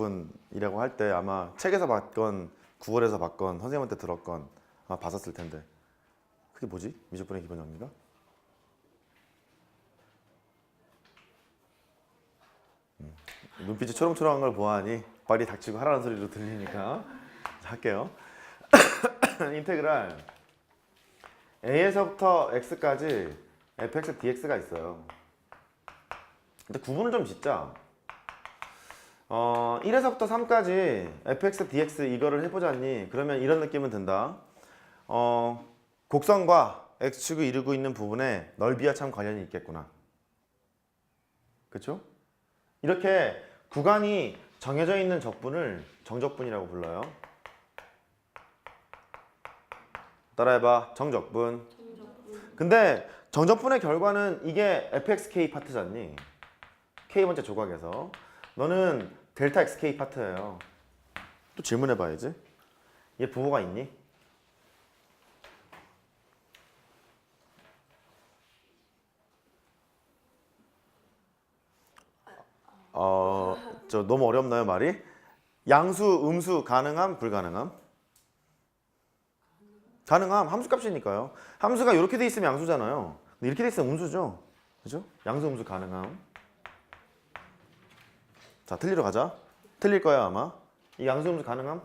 정적분이라고 할 때 아마 책에서 봤건 구글에서 봤건 선생님한테 들었건 아마 봤었을 텐데 그게 뭐지? 미적분의 기본 정리가? 음, 눈빛이 초롱초롱한 걸 보아하니 발이 닥치고 하라는 소리로 들리니까 자, 할게요. 인테그랄 a에서부터 x까지 fx dx가 있어요. 근데 구분을 좀 짓자. 어, 1에서부터 3까지 fx dx 이거를 해보자니 그러면 이런 느낌은 든다. 어, 곡선과 x축이 이루고 있는 부분에 넓이와 참 관련이 있겠구나. 그렇죠? 이렇게 구간이 정해져 있는 적분을 정적분이라고 불러요. 따라해봐. 정적분. 근데 정적분의 결과는 이게 fxk 파트잖니. k 번째 조각에서 너는 델타 xk 파트예요. 또 질문해 봐야지. 얘 부호가 있니? 어, 저 너무 어렵나요 말이? 양수, 음수 가능함, 불가능함? 가능함, 함수값이니까요. 함수가 이렇게 돼 있으면 양수잖아요. 근데 이렇게 돼 있으면 음수죠. 그죠? 양수, 음수 가능함. 자, 틀리러 가자. 틀릴 거야 아마. 이 양수, 음수 가능함?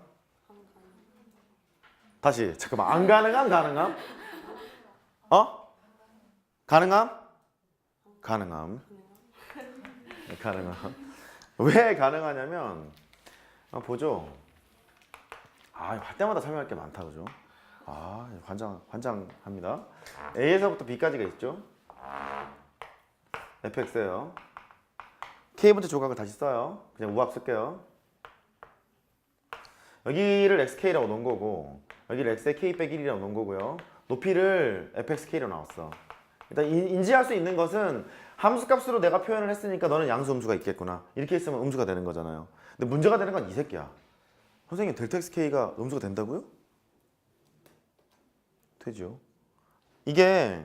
다시 잠깐만 안 가능함, 가능함? 어? 가능함? 가능함. 네, 가능함. 왜 가능하냐면 아, 보죠. 아, 할 때마다 설명할 게 많다 그죠? 아, 환장 환장합니다. A에서부터 B까지가 있죠. fx예요. K 번째 조각을 다시 써요. 그냥 우합 쓸게요. 여기를 xk라고 놓은 거고 여기를 x의 k 빼기 1이라고 놓은 거고요. 높이를 fxk로 나왔어. 일단 인- 인지할 수 있는 것은 함수값으로 내가 표현을 했으니까 너는 양수 음수가 있겠구나. 이렇게 있으면 음수가 되는 거잖아요. 근데 문제가 되는 건 이 새끼야. 선생님 델타 xk가 음수가 된다고요? 되죠. 이게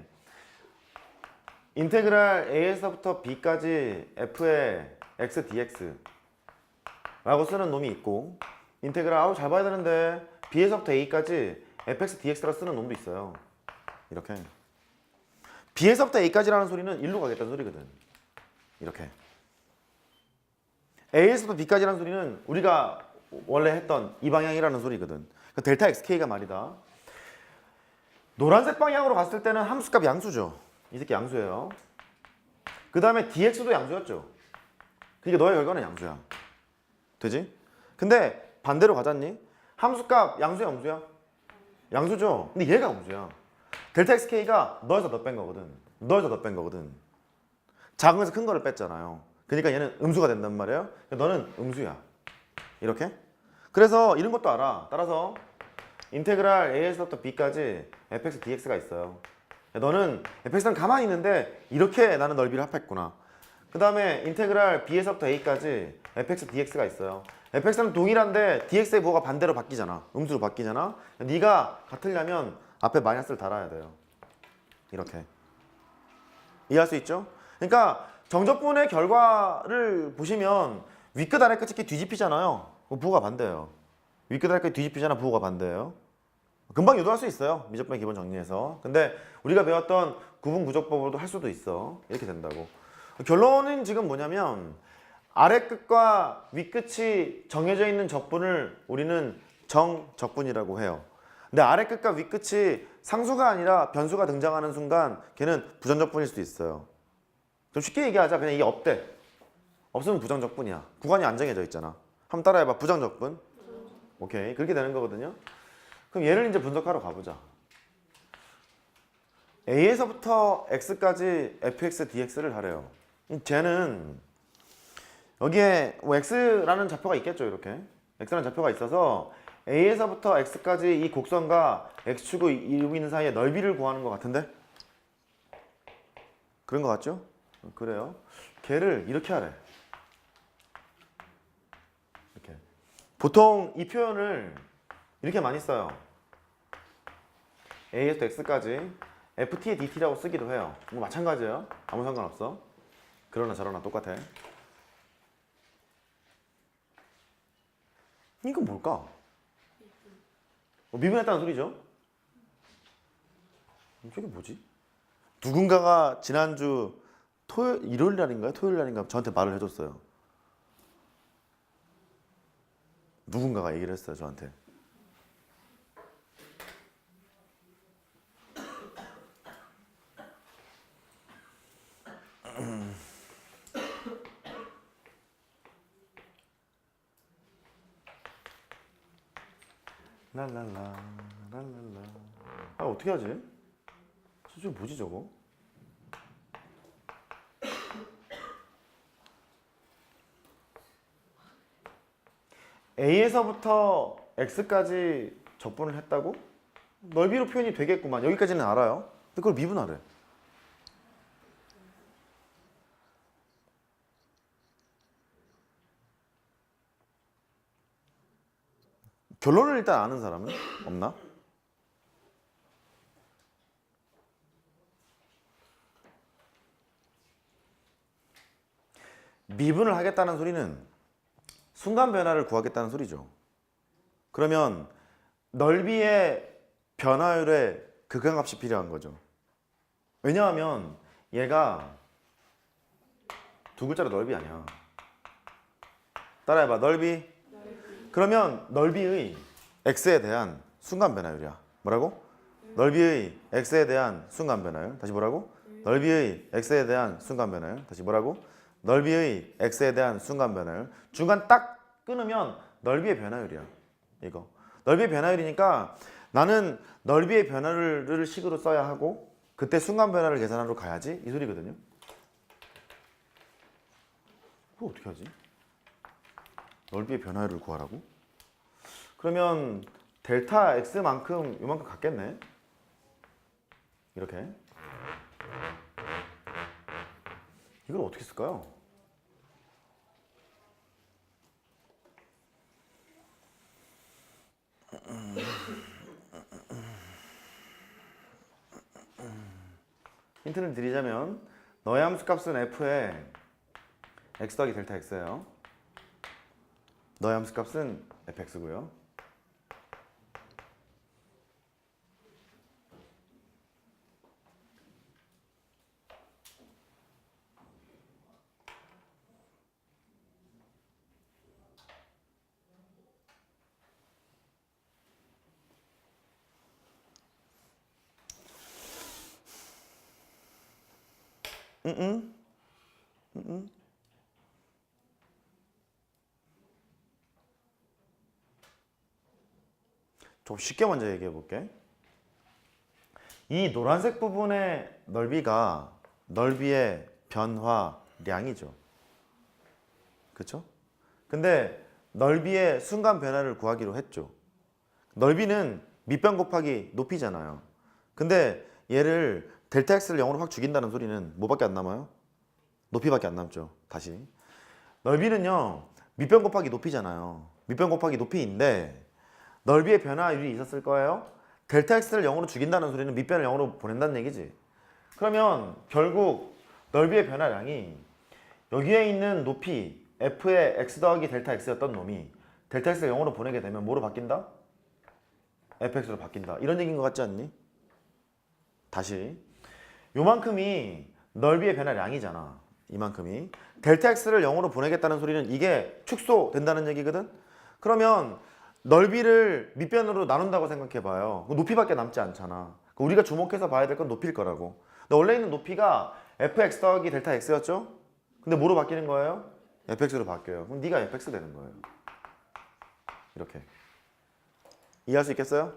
인테그랄 a에서부터 b까지 f의 x dx 라고 쓰는 놈이 있고 인테그랄 아우 잘 봐야 되는데 b에서부터 a까지 fx dx라고 쓰는 놈도 있어요. 이렇게 b에서부터 a까지라는 소리는 일로 가겠다는 소리거든. 이렇게 a에서부터 b까지라는 소리는 우리가 원래 했던 이 방향이라는 소리거든. 그 델타 xk가 말이다. 노란색 방향으로 갔을 때는 함수값 양수죠. 이 새끼 양수예요. 그 다음에 dx도 양수였죠. 그러니까 너의 결과는 양수야. 되지? 근데 반대로 가잖니? 함수값 양수야 음수야? 양수죠. 근데 얘가 음수야. 델타 xk가 너에서 너 뺀 거거든. 너에서 너 뺀 거거든. 작은 거에서 큰 거를 뺐잖아요. 그러니까 얘는 음수가 된단 말이에요. 너는 음수야. 이렇게? 그래서 이런 것도 알아. 따라서 인테그랄 a에서부터 b까지 fx dx가 있어요. 너는 fx는 가만히 있는데 이렇게 나는 넓이를 합했구나. 그 다음에 인테그랄 b에서부터 a까지 fx dx가 있어요. fx는 동일한데 dx의 부호가 반대로 바뀌잖아. 음수로 바뀌잖아. 네가 같으려면 앞에 마이너스를 달아야 돼요. 이렇게. 이해할 수 있죠? 그러니까 정적분의 결과를 보시면 윗끝 아래 끝이 뒤집히잖아요. 그 부호가 반대예요. 윗끝 아래 끝 뒤집히잖아. 부호가 반대예요. 금방 유도할 수 있어요. 미적분의 기본 정리에서. 근데 우리가 배웠던 구분 구조법으로도 할 수도 있어. 이렇게 된다고. 결론은 지금 뭐냐면 아래 끝과 윗 끝이 정해져 있는 적분을 우리는 정적분이라고 해요. 근데 아래 끝과 윗 끝이 상수가 아니라 변수가 등장하는 순간 걔는 부정적분일 수도 있어요. 좀 쉽게 얘기하자. 그냥 이게 없대. 없으면 부정적분이야. 구간이 안 정해져 있잖아. 한번 따라해봐. 부정적분. 오케이. 그렇게 되는 거거든요. 그럼 얘를 이제 분석하러 가보자. A에서부터 X까지 fx, dx를 하래요. 음, 쟤는 여기에 뭐 X라는 좌표가 있겠죠, 이렇게. X라는 좌표가 있어서 A에서부터 X까지 이 곡선과 X축을 이루고 있는 사이의 넓이를 구하는 것 같은데? 그런 것 같죠? 어, 그래요. 걔를 이렇게 하래. 이렇게. 보통 이 표현을 이렇게 많이 써요. A에서 X까지 FT의 DT라고 쓰기도 해요. 뭐 마찬가지예요. 아무 상관없어. 그러나 저러나 똑같아. 이건 뭘까? 어, 미분했다는 소리죠? 저게 뭐지? 누군가가 지난주 토요일, 일요일 날인가요? 토요일 날인가 저한테 말을 해줬어요. 누군가가 얘기를 했어요, 저한테. 랄랄라 랄랄라 아 어떻게 하지? 저게 뭐지 저거? A에서부터 X까지 적분을 했다고? 넓이로 표현이 되겠구만 여기까지는 알아요 근데 그걸 미분하래 결론을 일단 아는 사람은 없나? 미분을 하겠다는 소리는 순간 변화를 구하겠다는 소리죠. 그러면 넓이의 변화율의 극한값이 필요한 거죠. 왜냐하면 얘가 두 글자로 넓이 아니야. 따라해봐. 넓이. 그러면 넓이의 x에 대한 순간 변화율이야. 뭐라고? 넓이의 x에 대한 순간 변화율. 다시 뭐라고? 넓이의 x에 대한 순간 변화율. 다시 뭐라고? 넓이의 x에 대한 순간 변화율. 중간 딱 끊으면 넓이의 변화율이야. 이거. 넓이의 변화율이니까 나는 넓이의 변화를 식으로 써야 하고 그때 순간 변화를 계산하러 가야지 이 소리거든요. 그거 어떻게 하지? 넓이의 변화율을 구하라고? 그러면 델타 x만큼 이만큼 같겠네. 이렇게. 이걸 어떻게 쓸까요? 힌트를 드리자면 너의 함수값은 f의 x 더하기 델타 x예요. 너의 함수값은 fx고요. 응응. 응응. 좀 쉽게 먼저 얘기해 볼게. 이 노란색 부분의 넓이가 넓이의 변화량이죠. 그렇죠? 근데 넓이의 순간 변화를 구하기로 했죠. 넓이는 밑변 곱하기 높이잖아요. 근데 얘를 델타 x를 0으로 확 죽인다는 소리는 뭐밖에 안 남아요? 높이밖에 안 남죠. 다시. 넓이는요. 밑변 곱하기 높이잖아요. 밑변 곱하기 높이인데 넓이의 변화율이 있었을 거예요. 델타 x를 0으로 죽인다는 소리는 밑변을 0으로 보낸다는 얘기지. 그러면 결국 넓이의 변화량이 여기에 있는 높이 f의 x 더하기 델타 x였던 놈이 델타 x를 0으로 보내게 되면 뭐로 바뀐다? fx로 바뀐다. 이런 얘기인 것 같지 않니? 다시 요만큼이 넓이의 변화량이잖아. 이만큼이 델타 x를 0으로 보내겠다는 소리는 이게 축소된다는 얘기거든. 그러면 넓이를 밑변으로 나눈다고 생각해 봐요. 높이밖에 남지 않잖아. 우리가 주목해서 봐야 될 건 높이일 거라고. 근데 원래 있는 높이가 fx 더하기 델타 x였죠? 근데 뭐로 바뀌는 거예요? fx로 바뀌어요. 그럼 네가 fx 되는 거예요. 이렇게. 이해할 수 있겠어요?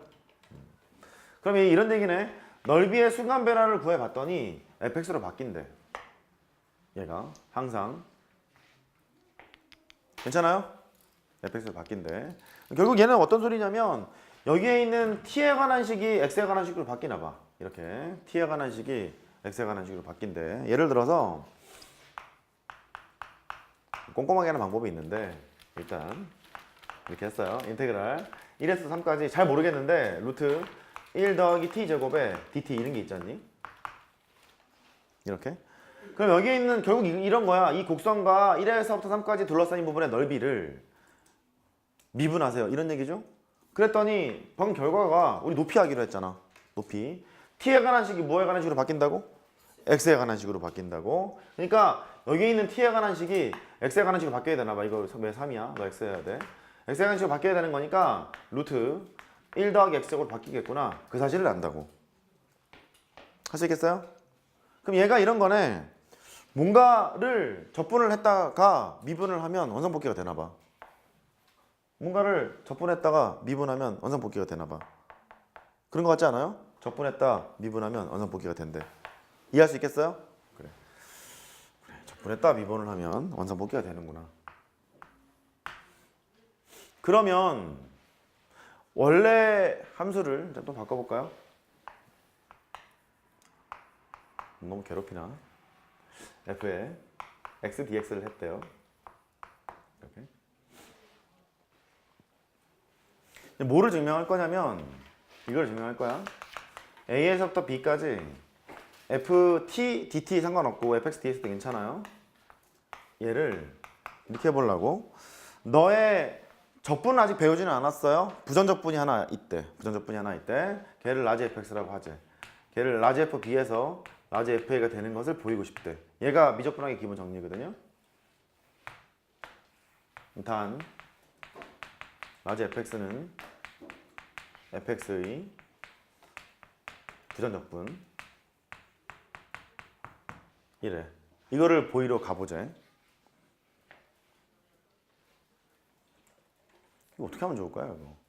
그럼 이- 이런 얘기네. 넓이의 순간 변화를 구해봤더니 fx로 바뀐대. 얘가 항상 괜찮아요? Fx로 바뀐대. 결국 얘는 어떤 소리냐면 여기에 있는 t에 관한 식이 x에 관한 식으로 바뀌나 봐. 이렇게 t에 관한 식이 x에 관한 식으로 바뀐대. 예를 들어서 꼼꼼하게 하는 방법이 있는데 일단 이렇게 했어요. 인테그랄 1에서 3까지 잘 모르겠는데 루트 1 더하기 t 제곱에 dt 이런 게 있잖니? 이렇게. 그럼 여기에 있는 결국 이- 이런 거야. 이 곡선과 1에서부터 3까지 둘러싸인 부분의 넓이를 미분하세요. 이런 얘기죠. 그랬더니 방금 결과가 우리 높이 하기로 했잖아. 높이. t에 관한 식이 뭐에 관한 식으로 바뀐다고? x에 관한 식으로 바뀐다고. 그러니까 여기 있는 t에 관한 식이 x에 관한 식으로 바뀌어야 되나 봐. 이거 왜 3이야? 너 x 해야 돼. x에 관한 식으로 바뀌어야 되는 거니까 루트 1 더하기 x제곱으로 바뀌겠구나. 그 사실을 안다고. 할 수 있겠어요? 그럼 얘가 이런 거네. 뭔가를 적분을 했다가 미분을 하면 원상복귀가 되나 봐. 뭔가를 적분했다가 미분하면 원상복귀가 되나 봐. 그런 거 같지 않아요? 적분했다 미분하면 원상복귀가 된대. 이해할 수 있겠어요? 그래. 그래. 적분했다 미분을 하면 원상복귀가 되는구나. 그러면 원래 함수를 또 바꿔볼까요? 너무 괴롭히나? f에 x dx를 했대요. 이렇게. 이제 뭐를 증명할 거냐면 이걸 증명할 거야. a에서부터 b까지 ft dt 상관없고 fx ds도 괜찮아요. 얘를 이렇게 해보려고 너의 적분은 아직 배우지는 않았어요. 부전적분이 하나 있대. 부전적분이 하나 있대. 걔를 라지 fx라고 하재. 걔를 라지 fb에서 라지 fa가 되는 것을 보이고 싶대. 얘가 미적분학의 기본 정리거든요. 단 라지 fx는 fx의 부전적분 이래. 이거를 보이러 가보자. 이거 어떻게 하면 좋을까요, 이거?